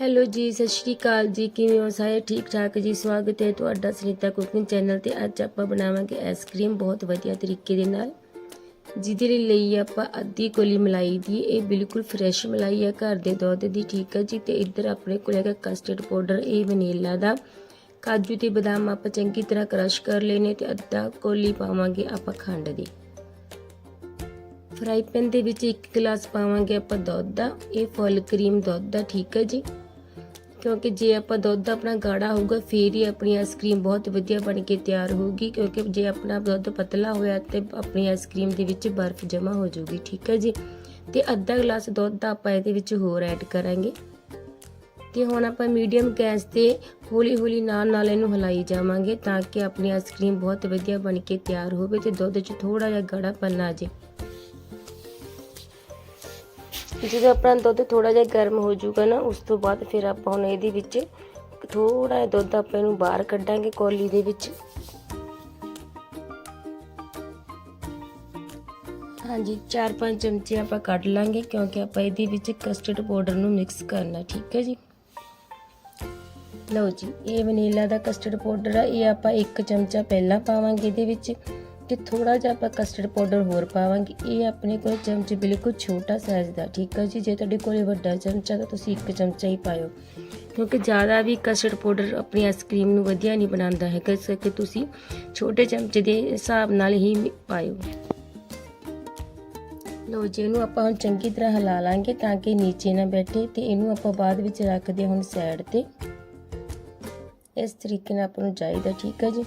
Hello ਜੀ, ਸਤਿ ਸ਼੍ਰੀ ਅਕਾਲ ਜੀ। ਕਿਵੇਂ ਹੋ ਸਾਰੇ? ਠੀਕ ਠਾਕ ਜੀ? ਸਵਾਗਤ ਹੈ ਤੁਹਾਡਾ ਸੁਨੀਤਾ ਕੁਕਿੰਗ ਚੈਨਲ ਤੇ। ਅੱਜ ਆਪਾਂ ਬਣਾਵਾਂਗੇ ਆਈਸਕ੍ਰੀਮ ਬਹੁਤ ਵਧੀਆ ਤਰੀਕੇ ਦੇ ਨਾਲ। ਜਿਹਦੇ ਲਈ ਲਈ ਆਪਾਂ ਅੱਧੀ ਕੋਲੀ ਮਲਾਈ ਦੀ। ਇਹ ਬਿਲਕੁਲ ਫਰੈਸ਼ ਮਲਾਈ ਹੈ। ਘਰ ਦੇ ਦੁੱਧ ਦੀ ਠੀਕ ਹੈ ਜੀ। ਤੇ ਇੱਧਰ ਆਪਣੇ ਕੋਲ ਹੈਗਾ ਕਸਟਰਡ ਪਾਊਡਰ ਇਹ ਵਨੀਲਾ ਦਾ। ਕਾਜੂ ਤੇ ਬਦਾਮ ਆਪਾਂ ਚੰਗੀ ਤਰ੍ਹਾਂ ਕ੍ਰਸ਼ ਕਰ ਲੈਣੇ ਤੇ ਅੱਧਾ ਕੋਲੀ ਪਾਵਾਂਗੇ ਆਪਾਂ ਖੰਡ ਦੀ। ਫਰਾਈ ਪੈਨ ਦੇ ਵਿੱਚ 1 ਗਲਾਸ ਪਾਵਾਂਗੇ ਆਪਾਂ ਦੁੱਧ ਦਾ। ਇਹ ਫੁੱਲ ਕਰੀਮ ਦੁੱਧ ਦਾ ਠੀਕ ਹੈ ਜੀ। ਕਿਉਂਕਿ ਜੇ ਆਪਾਂ ਦੁੱਧ ਆਪਣਾ ਗਾੜਾ ਹੋਊਗਾ, ਫੇਰ ਹੀ ਆਪਣੀ ਆਈਸਕ੍ਰੀਮ ਬਹੁਤ ਵਧੀਆ ਬਣ ਕੇ ਤਿਆਰ ਹੋਊਗੀ, ਕਿਉਂਕਿ ਜੇ ਆਪਣਾ ਦੁੱਧ ਪਤਲਾ ਹੋਇਆ ਤੇ ਆਪਣੀ ਆਈਸਕ੍ਰੀਮ ਦੇ ਵਿੱਚ ਬਰਫ਼ ਜਮਾ ਹੋ ਜਾਊਗੀ, ਠੀਕ ਹੈ ਜੀ? ਤੇ ਅੱਧਾ ਗਲਾਸ ਦੁੱਧ ਦਾ ਆਪਾਂ ਇਹਦੇ ਵਿੱਚ ਹੋਰ ਐਡ ਕਰਾਂਗੇ। ਤੇ ਹੁਣ ਆਪਾਂ ਮੀਡੀਅਮ ਗੈਸ ਤੇ ਹੌਲੀ ਹੌਲੀ ਨਾਲ ਨਾਲ ਇਹਨੂੰ ਹਿਲਾਈ ਜਾਵਾਂਗੇ ਤਾਂ ਕਿ ਆਪਣੀ ਆਈਸਕ੍ਰੀਮ ਬਹੁਤ ਵਧੀਆ ਬਣ ਕੇ ਤਿਆਰ ਹੋਵੇ ਤੇ ਦੁੱਧ 'ਚ ਥੋੜਾ ਜਿਹਾ ਗਾੜਾਪਨ ਆ ਜਾਵੇ ਜਦੋਂ ਆਪਣਾ ਦੁੱਧ ਥੋੜਾ ਜਿਹਾ ਗਰਮ ਹੋ ਜਾਊਗਾ ਨਾ, ਉਸ ਤੋਂ ਬਾਅਦ ਫਿਰ ਆਪਾਂ ਹੁਣ ਇਹਦੇ ਵਿੱਚ ਥੋੜਾ ਜਿਹਾ ਦੁੱਧ ਆਪਾਂ ਇਹਨੂੰ ਬਾਹਰ ਕੱਢਾਂਗੇ ਕੌਲੀ ਦੇ ਵਿੱਚ। ਹਾਂਜੀ 4-5 ਚਮਚੇ ਆਪਾਂ ਕੱਢ ਲਾਂਗੇ ਕਿਉਂਕਿ ਆਪਾਂ ਇਹਦੇ ਵਿੱਚ ਕਸਟਰਡ ਪਾਊਡਰ ਨੂੰ ਮਿਕਸ ਕਰਨਾ, ਠੀਕ ਹੈ ਜੀ? ਲਓ ਜੀ, ਇਹ ਵਨੀਲਾ ਦਾ ਕਸਟਰਡ ਪਾਊਡਰ ਆ, ਇਹ ਆਪਾਂ 1 ਚਮਚਾ ਪਹਿਲਾਂ ਪਾਵਾਂਗੇ ਇਹਦੇ ਵਿੱਚ। ਤੇ ਥੋੜਾ ਜਿਹਾ ਆਪਾਂ ਕਸਟਰਡ ਪਾਊਡਰ ਹੋਰ ਪਾਵਾਂਗੇ। ਇਹ ਆਪਣੇ ਕੋਲ ਚਮਚ ਬਿਲਕੁਲ ਛੋਟਾ ਸਾਈਜ਼ ਦਾ, ਠੀਕ ਹੈ ਜੀ? ਜੇ ਤੁਹਾਡੇ ਕੋਲੇ ਵੱਡਾ ਚਮਚਾ ਤਾਂ ਤੁਸੀਂ ਇੱਕ ਚਮਚਾ ਹੀ ਪਾਇਓ। ਕਿਉਂਕਿ ਜ਼ਿਆਦਾ ਵੀ ਕਸਟਰਡ ਪਾਊਡਰ ਆਪਣੀ ਆਈਸਕ੍ਰੀਮ ਨੂੰ ਵਧੀਆ ਨਹੀਂ ਬਣਾਉਂਦਾ ਹੈ ਇਸ ਕਰਕੇ ਤੁਸੀਂ ਛੋਟੇ ਚਮਚੇ ਦੇ ਹਿਸਾਬ ਨਾਲ ਹੀ ਪਾਇਓ। ਲੋ ਜੀ, ਇਹਨੂੰ ਆਪਾਂ ਹੁਣ ਚੰਗੀ ਤਰ੍ਹਾਂ ਹਿਲਾ ਲਾਂਗੇ ਤਾਂ ਕਿ ਨੀਚੇ ਨਾ ਬੈਠੇ ਤੇ ਇਹਨੂੰ ਆਪਾਂ ਬਾਅਦ ਵਿੱਚ ਰੱਖਦੇ ਹੁਣ ਸਾਈਡ ਤੇ। ਇਸ ਤਰੀਕੇ ਨਾਲ ਆਪਾਂ ਨੂੰ ਚਾਹੀਦਾ, ਠੀਕ ਹੈ ਜੀ?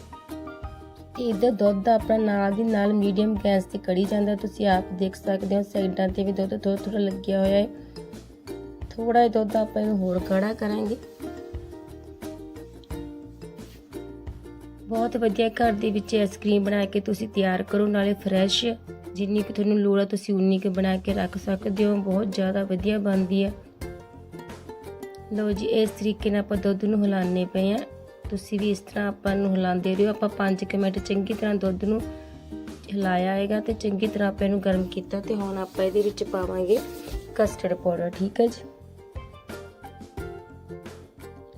ਤੇ ਇਹਦਾ ਦੁੱਧ ਦਾ ਆਪਣਾ ਨਾਲ ਦੀ ਨਾਲ ਮੀਡੀਅਮ ਗੈਸ ਤੇ ਕੜੀ ਜਾਂਦਾ। ਤੁਸੀਂ ਆਪ ਦੇਖ ਸਕਦੇ ਹੋ, ਸਾਈਡਾਂ ਤੇ ਵੀ ਦੁੱਧ ਥੋੜਾ ਥੋੜਾ ਲੱਗਿਆ ਹੋਇਆ ਹੈ। ਥੋੜਾ ਜਿਹਾ ਦੁੱਧ ਆਪਾਂ ਇਹਨੂੰ ਹੋਰ ਕੜਾ ਕਰਾਂਗੇ। ਬਹੁਤ ਵਧੀਆ ਘਰ ਦੇ ਵਿੱਚ ਆਈਸਕ੍ਰੀਮ ਬਣਾ ਕੇ ਤੁਸੀਂ ਤਿਆਰ ਕਰੋ, ਨਾਲੇ ਫਰੈਸ਼ ਜਿੰਨੀ ਕਿ ਤੁਹਾਨੂੰ ਲੋੜ ਹੈ ਤੁਸੀਂ ਉਨੀ ਕਿ ਬਣਾ ਕੇ ਰੱਖ ਸਕਦੇ ਹੋ। ਬਹੁਤ ਜ਼ਿਆਦਾ ਵਧੀਆ ਬਣਦੀ ਹੈ। ਲਓ ਜੀ, ਇਸ ਤਰੀਕੇ ਨਾਲ ਆਪਾਂ ਦੁੱਧ ਨੂੰ ਹਿਲਾਣੇ ਪਏ ਆ ਤੁਸੀਂ ਵੀ ਇਸ ਤਰ੍ਹਾਂ ਆਪਾਂ ਨੂੰ ਹਿਲਾਉਂਦੇ ਰਹੋ। ਆਪਾਂ 5 ਮਿੰਟ ਚੰਗੀ ਤਰ੍ਹਾਂ ਦੁੱਧ ਨੂੰ ਹਿਲਾਇਆ ਹੈਗਾ ਤੇ ਚੰਗੀ ਤਰ੍ਹਾਂ ਆਪਾਂ ਇਹਨੂੰ ਗਰਮ ਕੀਤਾ ਤੇ ਹੁਣ ਆਪਾਂ ਇਹਦੇ ਵਿੱਚ ਪਾਵਾਂਗੇ ਕਸਟਰਡ ਪਾਊਡਰ ਠੀਕ ਹੈ ਜੀ?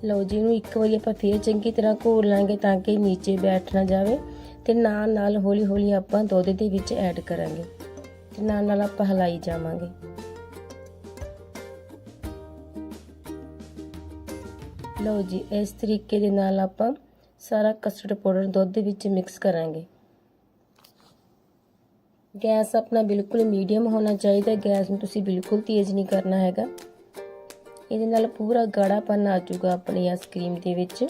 ਲਓ ਜੀ, ਇਹਨੂੰ ਇੱਕ ਵਾਰੀ ਆਪਾਂ ਫੇਰ ਚੰਗੀ ਤਰ੍ਹਾਂ ਘੋਲ ਲਾਂਗੇ ਤਾਂ ਕਿ ਨੀਚੇ ਬੈਠ ਨਾ ਜਾਵੇ ਤੇ ਨਾਲ ਨਾਲ ਹੌਲੀ ਹੌਲੀ ਆਪਾਂ ਦੁੱਧ ਦੇ ਵਿੱਚ ਐਡ ਕਰਾਂਗੇ ਤੇ ਨਾਲ ਨਾਲ ਆਪਾਂ ਹਲਾਈ ਜਾਵਾਂਗੇ। ਲਓ ਜੀ, ਇਸ ਤਰੀਕੇ ਦੇ ਨਾਲ ਆਪਾਂ ਸਾਰਾ ਕਸਟਰਡ ਪਾਊਡਰ ਦੁੱਧ ਦੇ ਵਿੱਚ ਮਿਕਸ ਕਰਾਂਗੇ। ਗੈਸ ਆਪਣਾ ਬਿਲਕੁਲ ਮੀਡੀਅਮ ਹੋਣਾ ਚਾਹੀਦਾ, ਗੈਸ ਨੂੰ ਤੁਸੀਂ ਬਿਲਕੁਲ ਤੇਜ਼ ਨਹੀਂ ਕਰਨਾ ਹੈਗਾ। ਇਹਦੇ ਨਾਲ ਪੂਰਾ ਗਾੜਾਪਨ ਆ ਜਾਊਗਾ ਆਪਣੀ ਆਈਸਕ੍ਰੀਮ ਦੇ ਵਿੱਚ।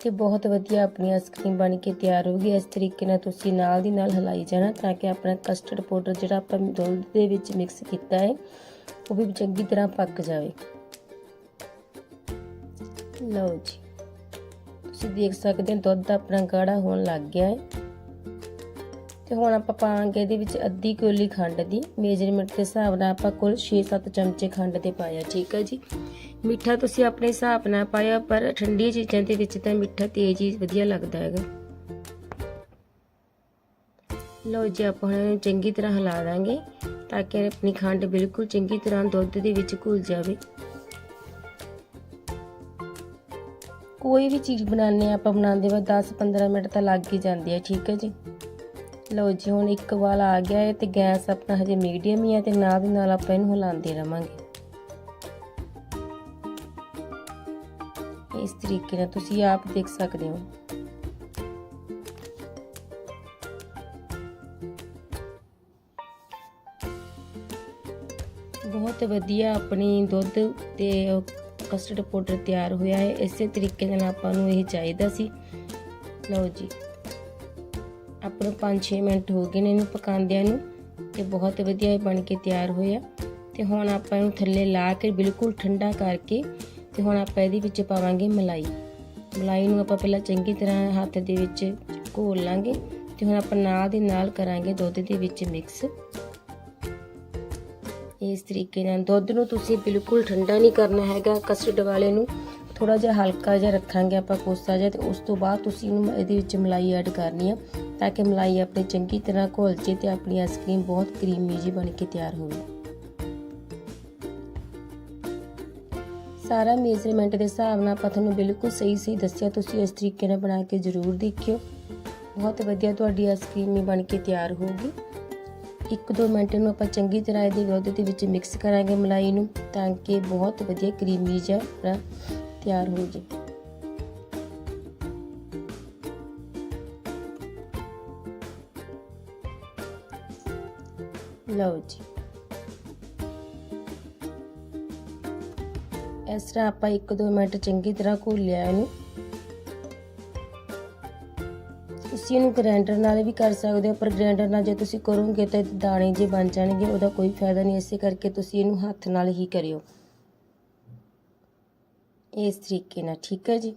ਤੇ ਬਹੁਤ ਵਧੀਆ ਆਪਣੀ ਆਈਸਕ੍ਰੀਮ ਬਣ ਕੇ ਤਿਆਰ ਹੋਗੀ ਇਸ ਤਰੀਕੇ ਨਾਲ ਤੁਸੀਂ ਨਾਲ ਦੀ ਨਾਲ ਹਲਾਈ ਜਾਣਾ ਤਾਂ ਕਿ ਆਪਣਾ ਕਸਟਰਡ ਪਾਊਡਰ ਜਿਹੜਾ ਆਪਾਂ ਦੁੱਧ ਦੇ ਵਿੱਚ ਮਿਕਸ ਕੀਤਾ ਹੈ, ਉਹ ਵੀ ਚੰਗੀ ਤਰ੍ਹਾਂ ਪੱਕ ਜਾਵੇ। ਲਓ ਜੀ। ਤੁਸੀਂ ਦੇਖ ਸਕਦੇ ਹੋ ਦੁੱਧ ਆਪਣਾ ਗਾੜਾ ਹੋਣ ਲੱਗ ਗਿਆ ਹੈ। ਤੇ ਹੁਣ ਆਪਾਂ ਪਾਵਾਂਗੇ ਇਹਦੇ ਵਿੱਚ ਅੱਧੀ ਕੋਲੀ ਖੰਡ ਦੀ। ਮੇਜਰਮੈਂਟ ਦੇ ਹਿਸਾਬ ਨਾਲ ਆਪਾਂ ਕੁੱਲ 6-7 ਚਮਚੇ ਖੰਡ ਦੇ ਪਾਇਆ, ਠੀਕ ਹੈ ਜੀ। ਮਿੱਠਾ ਤੁਸੀਂ ਆਪਣੇ ਹਿਸਾਬ ਨਾਲ ਪਾਇਆ, ਪਰ ਠੰਡੀ ਚੀਜ਼ਾਂ ਦੇ ਵਿੱਚ ਤਾਂ ਮਿੱਠਾ ਤੇਜ਼ ਹੀ ਵਧੀਆ ਲੱਗਦਾ ਹੈਗਾ। ਲਓ ਜੀ, ਆਪਾਂ ਹੁਣ ਚੰਗੀ ਤਰ੍ਹਾਂ ਹਿਲਾ ਦਾਂਗੇ, ਤਾਂ ਕਿ ਆਪਣੀ ਖੰਡ ਬਿਲਕੁਲ ਚੰਗੀ ਤਰ੍ਹਾਂ ਦੁੱਧ ਦੇ ਵਿੱਚ ਘੁਲ ਜਾਵੇ। ਕੋਈ ਵੀ ਚੀਜ਼ ਬਣਾਉਂਦੇ ਆਪਾਂ ਬਣਾਉਂਦੇ ਵਾ 10-15 ਮਿੰਟ ਤਾਂ ਲੱਗ ਹੀ ਜਾਂਦੇ ਆ, ਠੀਕ ਹੈ ਜੀ? ਲਓ ਜੀ, ਹੁਣ ਇੱਕ ਵਾਲ ਆ ਗਿਆ ਹੈ ਤੇ ਗੈਸ ਆਪਣਾ ਹਜੇ ਮੀਡੀਅਮ ਹੀ ਹੈ ਤੇ ਨਾਲ ਦੀ ਨਾਲ ਆਪਾਂ ਇਹਨੂੰ ਹਿਲਾਉਂਦੇ ਰਵਾਂਗੇ। ਇਸ ਤਰੀਕੇ ਨਾਲ ਤੁਸੀਂ ਆਪ ਦੇਖ ਸਕਦੇ ਹੋ। ਬਹੁਤ ਵਧੀਆ ਆਪਣੀ ਦੁੱਧ ਤੇ ਕਸਟਰਡ ਪਾਊਡਰ ਤਿਆਰ ਹੋਇਆ ਹੈ। ਇਸੇ ਤਰੀਕੇ ਨਾਲ ਆਪਾਂ ਨੂੰ ਇਹ ਚਾਹੀਦਾ ਸੀ। ਲਓ ਜੀ। ਆਪਾਂ ਨੂੰ 5-6 ਮਿੰਟ ਹੋ ਗਏ ਨੇ ਇਹਨੂੰ ਪਕਾਉਂਦਿਆਂ ਨੂੰ ਤੇ ਬਹੁਤ ਵਧੀਆ ਇਹ ਬਣ ਕੇ ਤਿਆਰ ਹੋਇਆ। ਤੇ ਹੁਣ ਆਪਾਂ ਇਹਨੂੰ ਥੱਲੇ ਲਾ ਕੇ ਬਿਲਕੁਲ ਠੰਡਾ ਕਰਕੇ ਤੇ ਹੁਣ ਆਪਾਂ ਇਹਦੇ ਵਿੱਚ ਪਾਵਾਂਗੇ ਮਲਾਈ। ਮਲਾਈ ਨੂੰ ਆਪਾਂ ਪਹਿਲਾਂ ਚੰਗੀ ਤਰ੍ਹਾਂ ਹੱਥ ਦੇ ਵਿੱਚ ਘੋਲ ਲਾਂਗੇ ਤੇ ਹੁਣ ਆਪਾਂ ਨਾਲ ਦੇ ਨਾਲ ਕਰਾਂਗੇ ਦੁੱਧ ਦੇ ਵਿੱਚ ਮਿਕਸ ਇਸ ਤਰੀਕੇ ਨਾਲ। ਦੁੱਧ ਨੂੰ ਤੁਸੀਂ ਬਿਲਕੁਲ ਠੰਡਾ ਨਹੀਂ ਕਰਨਾ ਹੈਗਾ ਕਸਟਰਡ ਵਾਲੇ ਨੂੰ। ਥੋੜਾ ਜਿਹਾ ਹਲਕਾ ਜਿਹਾ ਰੱਖਾਂਗੇ ਆਪਾਂ ਕੋਸਾ ਜਿਹਾ ਤੇ ਉਸ ਤੋਂ ਬਾਅਦ ਤੁਸੀਂ ਇਹਨੂੰ ਇਹਦੇ ਵਿੱਚ ਮਲਾਈ ਐਡ ਕਰਨੀ ਆ, ਤਾਂ ਕਿ ਮਲਾਈ ਆਪਣੀ ਚੰਗੀ ਤਰ੍ਹਾਂ ਘੁਲ ਜੇ ਤੇ ਆਪਣੀ ਆਈਸਕ੍ਰੀਮ ਬਹੁਤ ਕਰੀਮੀ ਜੀ ਬਣ ਕੇ ਤਿਆਰ ਹੋਵੇ। ਸਾਰਾ ਮੇਜ਼ਰਮੈਂਟ ਦੇ ਹਿਸਾਬ ਨਾਲ ਆਪਾਂ ਤੁਹਾਨੂੰ ਬਿਲਕੁਲ ਸਹੀ ਸਹੀ ਦੱਸਿਆ, ਤੁਸੀਂ ਇਸ ਤਰੀਕੇ ਨਾਲ ਬਣਾ ਕੇ ਜ਼ਰੂਰ ਦੇਖਿਓ। ਬਹੁਤ ਵਧੀਆ ਤੁਹਾਡੀ ਆਈਸਕ੍ਰੀਮ ਵੀ ਬਣ ਕੇ ਤਿਆਰ ਹੋਊਗੀ। 1-2 ਮਿੰਟ ਨੂੰ ਆਪਾਂ ਚੰਗੀ ਤਰ੍ਹਾਂ ਇਹਦੇ ਦੁੱਧ ਦੇ ਵਿੱਚ ਮਿਕਸ ਕਰਾਂਗੇ ਮਲਾਈ ਨੂੰ ਤਾਂ ਕਿ ਬਹੁਤ ਵਧੀਆ ਕਰੀਮੀ ਜਿਹਾ ਤਿਆਰ ਹੋ ਜਾਵੇ ਲਓ ਜੀ ਇਸ ਤਰ੍ਹਾਂ ਆਪਾਂ 1-2 ਮਿੰਟ ਚੰਗੀ ਤਰ੍ਹਾਂ ਘੋਲਿਆ ਇਹਨੂੰ ਤੁਸੀਂ ਇਹਨੂੰ ਗ੍ਰਾਈਂਡਰ ਨਾਲ ਵੀ ਕਰ ਸਕਦੇ ਹੋ, ਪਰ ਗ੍ਰਾਈਂਡਰ ਨਾਲ ਜੇ ਤੁਸੀਂ ਕਰੋਗੇ ਤਾਂ ਦਾਣੇ ਜੇ ਬਣ ਜਾਣਗੇ, ਉਹਦਾ ਕੋਈ ਫਾਇਦਾ ਨਹੀਂ। ਇਸੇ ਕਰਕੇ ਤੁਸੀਂ ਇਹਨੂੰ ਹੱਥ ਨਾਲ ਹੀ ਕਰਿਓ। ਇਸ ਤਰੀਕੇ ਨਾਲ, ਠੀਕ ਹੈ ਜੀ?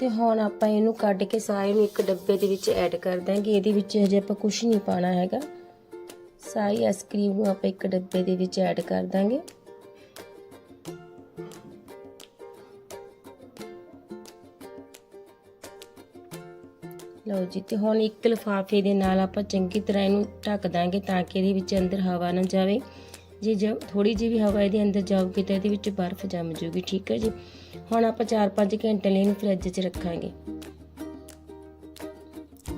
ਤੇ ਹੁਣ ਆਪਾਂ ਇਹਨੂੰ ਕੱਢ ਕੇ ਸਾਰੇ ਨੂੰ ਇੱਕ ਡੱਬੇ ਦੇ ਵਿੱਚ ਐਡ ਕਰ ਦਾਂਗੇ। ਇਹਦੇ ਵਿੱਚ ਹਜੇ ਆਪਾਂ ਕੁਝ ਨਹੀਂ ਪਾਣਾ ਹੈਗਾ। ਸਾਰੀ ਆਈਸਕ੍ਰੀਮ ਨੂੰ ਆਪਾਂ ਇੱਕ ਡੱਬੇ ਦੇ ਵਿੱਚ ਐਡ ਕਰ ਦਾਂਗੇ। ਲਓ ਜੀ, ਤੇ ਹੁਣ ਇੱਕ ਲਿਫਾਫੇ ਦੇ ਨਾਲ ਆਪਾਂ ਚੰਗੀ ਤਰ੍ਹਾਂ ਇਹਨੂੰ ਢੱਕ ਦਾਂਗੇ ਤਾਂ ਕਿ ਇਹਦੇ ਵਿੱਚ ਅੰਦਰ ਹਵਾ ਨਾ ਜਾਵੇ। ਜੇ ਜਬ ਥੋੜੀ ਜਿਹੀ ਵੀ ਹਵਾ ਇਹਦੇ ਅੰਦਰ ਜਾਊਗੀ ਤਾਂ ਇਹਦੇ ਵਿੱਚ ਬਰਫ਼ ਜੰਮ ਜਾਊਗੀ ਠੀਕ ਹੈ ਜੀ? ਹੁਣ ਆਪਾਂ 4-5 ਘੰਟੇ ਲਈ ਇਹਨੂੰ ਫ੍ਰਿਜ 'ਚ ਰੱਖਾਂਗੇ।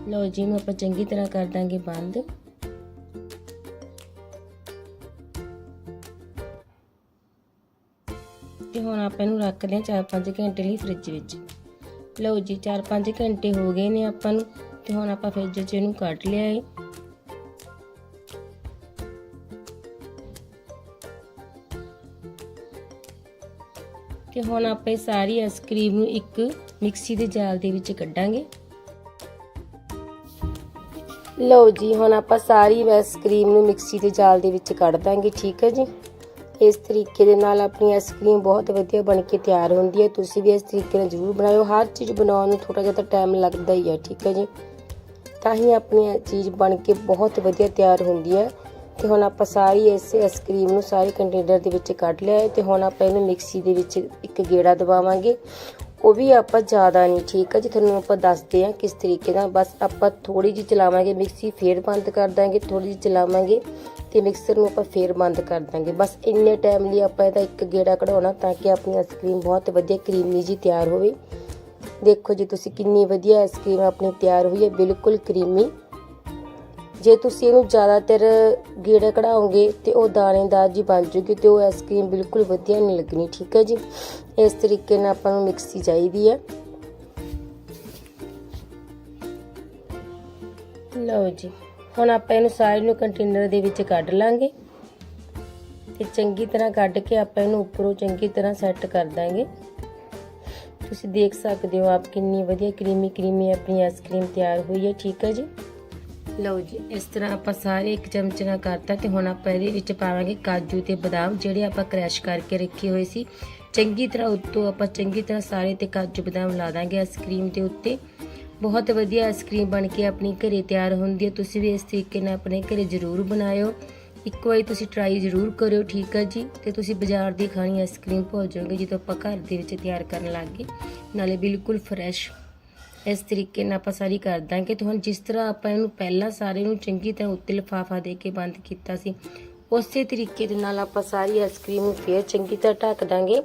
ਲਓ ਜੀ, ਇਹਨੂੰ ਆਪਾਂ ਚੰਗੀ ਤਰ੍ਹਾਂ ਕਰ ਦਾਂਗੇ ਬੰਦ। ਤੇ ਹੁਣ ਆਪਾਂ ਇਹਨੂੰ ਰੱਖਦੇ ਹਾਂ 4-5 ਘੰਟੇ ਲਈ ਫ੍ਰਿਜ ਵਿੱਚ। ਲਓ ਜੀ 4-5 ਘੰਟੇ ਹੋ ਗਏ ਨੇ ਆਪਾਂ ਨੂੰ, ਤੇ ਹੁਣ ਆਪਾਂ ਫ੍ਰਿਜ 'ਚ ਇਹਨੂੰ ਕੱਢ ਲਿਆ ਏ। ਤੇ ਹੁਣ ਆਪਾਂ ਸਾਰੀ ਆਈਸਕ੍ਰੀਮ ਨੂੰ ਇੱਕ ਮਿਕਸੀ ਦੇ ਜਾਲ ਦੇ ਵਿੱਚ ਕੱਢਾਂਗੇ। ਲਓ ਜੀ, ਹੁਣ ਆਪਾਂ ਸਾਰੀ ਆਈਸਕ੍ਰੀਮ ਨੂੰ ਮਿਕਸੀ ਦੇ ਜਾਲ ਦੇ ਵਿੱਚ ਕੱਢ ਦਾਂਗੇ, ਠੀਕ ਹੈ ਜੀ? ਇਸ ਤਰੀਕੇ ਦੇ ਨਾਲ ਆਪਣੀ ਆਈਸਕ੍ਰੀਮ ਬਹੁਤ ਵਧੀਆ ਬਣ ਕੇ ਤਿਆਰ ਹੁੰਦੀ ਹੈ। ਤੁਸੀਂ ਵੀ ਇਸ ਤਰੀਕੇ ਨਾਲ ਜ਼ਰੂਰ ਬਣਾਇਓ। ਹਰ ਚੀਜ਼ ਬਣਾਉਣ ਨੂੰ ਥੋੜਾ ਜਿਹਾ ਤਾਂ ਟਾਈਮ ਲੱਗਦਾ ਹੀ ਹੈ, ਠੀਕ ਹੈ ਜੀ? ਤਾਂ ਹੀ ਆਪਣੀ ਚੀਜ਼ ਬਣ ਕੇ ਬਹੁਤ ਵਧੀਆ ਤਿਆਰ ਹੁੰਦੀ ਹੈ। ਤੇ ਹੁਣ ਆਪਾਂ ਸਾਰੀ ਇਸ ਆਈਸਕ੍ਰੀਮ ਨੂੰ ਸਾਰੇ ਕੰਟੇਨਰ ਦੇ ਵਿੱਚ ਕੱਢ ਲਿਆ ਹੈ ਤੇ ਹੁਣ ਆਪਾਂ ਇਹਨੂੰ ਮਿਕਸੀ ਦੇ ਵਿੱਚ ਇੱਕ ਗੇੜਾ ਦਬਾਵਾਂਗੇ। ਉਹ ਵੀ ਆਪਾਂ ਜ਼ਿਆਦਾ ਨਹੀਂ, ਠੀਕ ਹੈ ਜੀ? ਤੁਹਾਨੂੰ ਆਪਾਂ ਦੱਸਦੇ ਹਾਂ ਕਿਸ ਤਰੀਕੇ ਨਾਲ। ਬਸ ਆਪਾਂ ਥੋੜੀ ਜਿਹੀ ਚਲਾਵਾਂਗੇ। ਮਿਕਸੀ ਫੇਰ ਬੰਦ ਕਰ ਦਾਂਗੇ ਥੋੜੀ ਜਿਹੀ ਚਲਾਵਾਂਗੇ। ਤੇ ਮਿਕਸਰ ਨੂੰ ਆਪਾਂ ਫੇਰ ਬੰਦ ਕਰ ਦਾਂਗੇ। ਬਸ ਇੰਨੇ ਟਾਈਮ ਲਈ ਆਪਾਂ ਇਹਦਾ ਇੱਕ ਗੇੜਾ ਕਢਾਉਣਾ ਤਾਂ ਕਿ ਆਪਣੀ ਆਈਸਕ੍ਰੀਮ ਬਹੁਤ ਵਧੀਆ ਕਰੀਮੀ ਜੀ ਤਿਆਰ ਹੋਵੇ। ਦੇਖੋ ਜੀ ਤੁਸੀਂ ਕਿੰਨੀ ਵਧੀਆ ਆਈਸਕ੍ਰੀਮ ਆਪਣੀ ਤਿਆਰ ਹੋਈ ਹੈ, ਬਿਲਕੁਲ ਕਰੀਮੀ ਜੇ ਤੁਸੀਂ ਇਹਨੂੰ ਜ਼ਿਆਦਾਤਰ ਗੇੜਾ ਕਢਾਓਗੇ ਤੇ ਉਹ ਦਾਣੇਦਾਰ ਜੀ ਬਣ ਜੂਗੀ ਤੇ ਉਹ ਆਈਸਕ੍ਰੀਮ ਬਿਲਕੁਲ ਵਧੀਆ ਨਹੀਂ ਲੱਗਣੀ, ਠੀਕ ਹੈ ਜੀ? ਇਸ ਤਰੀਕੇ ਨਾਲ ਆਪਾਂ ਨੂੰ ਮਿਕਸੀ ਚਾਹੀਦੀ ਹੈ। ਲਓ ਜੀ। ਹੁਣ ਆਪਾਂ ਇਹਨੂੰ ਸਾਰੇ ਨੂੰ ਕੰਟੇਨਰ ਦੇ ਵਿੱਚ ਕੱਢ ਲਾਂਗੇ ਤੇ ਚੰਗੀ ਤਰ੍ਹਾਂ ਕੱਢ ਕੇ ਆਪਾਂ ਇਹਨੂੰ ਉੱਪਰੋਂ ਚੰਗੀ ਤਰ੍ਹਾਂ ਸੈੱਟ ਕਰ ਦਾਂਗੇ। ਤੁਸੀਂ ਦੇਖ ਸਕਦੇ ਹੋ ਆਪ ਕਿੰਨੀ ਵਧੀਆ ਕਰੀਮੀ ਕਰੀਮੀ ਆਪਣੀ ਆਈਸਕ੍ਰੀਮ ਤਿਆਰ ਹੋਈ ਹੈ, ਠੀਕ ਹੈ ਜੀ? ਲਓ ਜੀ, ਇਸ ਤਰ੍ਹਾਂ ਆਪਾਂ ਸਾਰੇ ਇੱਕ ਚਮਚ ਨਾਲ ਕਰਤਾ ਤੇ ਹੁਣ ਆਪਾਂ ਇਹਦੇ ਵਿੱਚ ਪਾਵਾਂਗੇ ਕਾਜੂ ਤੇ ਬਦਾਮ, ਜਿਹੜੇ ਆਪਾਂ ਕ੍ਰੈਸ਼ ਕਰਕੇ ਰੱਖੇ ਹੋਏ ਸੀ। ਚੰਗੀ ਤਰ੍ਹਾਂ ਉੱਤੋਂ ਆਪਾਂ ਚੰਗੀ ਤਰ੍ਹਾਂ ਸਾਰੇ ਤੇ ਕਾਜੂ ਬਦਾਮ ਲਾ ਦਾਂਗੇ ਆਈਸਕ੍ਰੀਮ ਦੇ ਉੱਤੇ। ਬਹੁਤ ਵਧੀਆ ਆਈਸਕ੍ਰੀਮ ਬਣ ਕੇ ਆਪਣੀ ਘਰੇ ਤਿਆਰ ਹੁੰਦੀ ਹੈ। ਤੁਸੀਂ ਵੀ ਇਸ ਤਰੀਕੇ ਨਾਲ ਆਪਣੇ ਘਰੇ ਜ਼ਰੂਰ ਬਣਾਇਓ। ਇੱਕ ਵਾਰੀ ਤੁਸੀਂ ਟਰਾਈ ਜ਼ਰੂਰ ਕਰਿਓ, ਠੀਕ ਹੈ ਜੀ? ਤੇ ਤੁਸੀਂ ਬਾਜ਼ਾਰ ਦੀ ਖਾਣੀ ਆਈਸਕ੍ਰੀਮ ਭੁੱਲ ਜਾਓਗੇ ਜਦੋਂ ਆਪਾਂ ਘਰ ਦੇ ਵਿੱਚ ਤਿਆਰ ਕਰਨ ਲੱਗ ਗਏ। ਨਾਲੇ ਬਿਲਕੁਲ ਫਰੈਸ਼ ਇਸ ਤਰੀਕੇ ਨਾਲ ਆਪਾਂ ਸਾਰੀ ਕਰ ਦਾਂਗੇ। ਤੁਹਾਨੂੰ ਜਿਸ ਤਰ੍ਹਾਂ ਆਪਾਂ ਇਹਨੂੰ ਪਹਿਲਾਂ ਸਾਰੇ ਨੂੰ ਚੰਗੀ ਤਰ੍ਹਾਂ ਉੱਤੇ ਲਿਫਾਫਾ ਦੇ ਕੇ ਬੰਦ ਕੀਤਾ ਸੀ, ਉਸੇ ਤਰੀਕੇ ਦੇ ਨਾਲ ਆਪਾਂ ਸਾਰੀ ਆਈਸਕ੍ਰੀਮ ਨੂੰ ਫੇਰ ਚੰਗੀ ਤਰ੍ਹਾਂ ਢੱਕ ਦਾਂਗੇ।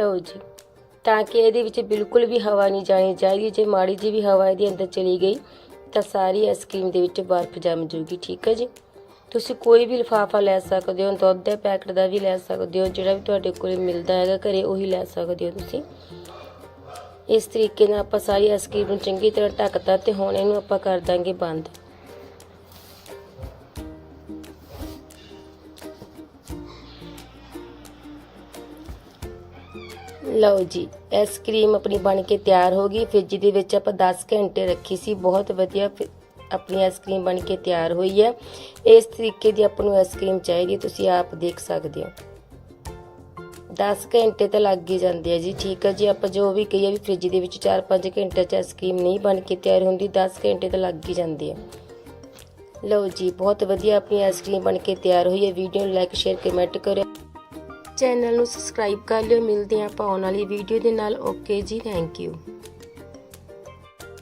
ਲਓ ਜੀ। ਤਾਂ ਕਿ ਇਹਦੇ ਵਿੱਚ ਬਿਲਕੁਲ ਵੀ ਹਵਾ ਨਹੀਂ ਜਾਣੀ ਚਾਹੀਦੀ। ਜੇ ਮਾੜੀ ਜੀ ਵੀ ਹਵਾ ਇਹਦੇ ਅੰਦਰ ਚਲੀ ਗਈ, ਤਾਂ ਸਾਰੀ ਆਈਸਕ੍ਰੀਮ ਦੇ ਵਿੱਚ ਬਰਫ਼ ਜੰਮ ਜੂਗੀ, ਠੀਕ ਹੈ ਜੀ? ਤੁਸੀਂ ਕੋਈ ਵੀ ਲਿਫਾਫਾ ਲੈ ਸਕਦੇ ਹੋ, ਦੁੱਧ ਦੇ ਪੈਕਟ ਦਾ ਵੀ ਲੈ ਸਕਦੇ ਹੋ, ਜਿਹੜਾ ਵੀ ਤੁਹਾਡੇ ਕੋਲ ਮਿਲਦਾ ਹੈਗਾ, ਘਰੇ ਉਹੀ ਲੈ ਸਕਦੇ ਹੋ ਤੁਸੀਂ। ਇਸ ਤਰੀਕੇ ਨਾਲ ਆਪਾਂ ਸਾਰੀ ਆਈਸਕ੍ਰੀਮ ਨੂੰ ਚੰਗੀ ਤਰ੍ਹਾਂ ਢੱਕਤਾ ਤੇ ਹੁਣ ਇਹਨੂੰ ਆਪਾਂ ਕਰ ਦਾਂਗੇ ਬੰਦ। ਲਓ ਜੀ ਆਈਸਕ੍ਰੀਮ ਆਪਣੀ ਬਣ ਕੇ ਤਿਆਰ ਹੋ ਗਈ। ਫ੍ਰਿਜ ਦੇ ਵਿੱਚ ਆਪਾਂ 10 ਘੰਟੇ ਰੱਖੀ ਸੀ। ਬਹੁਤ ਵਧੀਆ ਫਿ- ਆਪਣੀ ਆਈਸਕ੍ਰੀਮ ਬਣ ਕੇ ਤਿਆਰ ਹੋਈ ਹੈ। ਇਸ ਤਰੀਕੇ ਦੀ ਆਪਾਂ ਨੂੰ ਆਈਸਕ੍ਰੀਮ ਚਾਹੀਦੀ, ਤੁਸੀਂ ਆਪ ਦੇਖ ਸਕਦੇ ਹੋ। 10 ਘੰਟੇ ਤਾਂ ਲੱਗ ਹੀ ਜਾਂਦੇ ਆ ਜੀ। ਠੀਕ ਹੈ ਜੀ, ਆਪਾਂ ਜੋ ਵੀ ਕਹੀਏ ਵੀ ਫ੍ਰਿਜ ਦੇ ਵਿੱਚ 4-5 ਘੰਟੇ ਚ ਆਈਸਕ੍ਰੀਮ ਨਹੀਂ ਬਣ ਕੇ ਤਿਆਰ ਹੁੰਦੀ 10 ਘੰਟੇ ਤਾਂ ਲੱਗ ਹੀ ਜਾਂਦੇ ਆ। ਲਓ ਜੀ, ਬਹੁਤ ਵਧੀਆ ਆਪਣੀ ਆਈਸਕ੍ਰੀਮ ਬਣ ਕੇ ਤਿਆਰ ਹੋਈ ਹੈ। ਵੀਡੀਓ ਨੂੰ ਲਾਈਕ ਸ਼ੇਅਰ ਕਮੈਂਟ ਕਰਿਓ। ਚੈਨਲ ਨੂੰ ਸਬਸਕ੍ਰਾਈਬ ਕਰ ਲਿਓ। ਮਿਲਦੇ ਹਾਂ ਆਪਾਂ ਵਾਲੀ ਵੀਡੀਓ ਦੇ ਨਾਲ। ਓਕੇ ਜੀ ਥੈਂਕ ਯੂ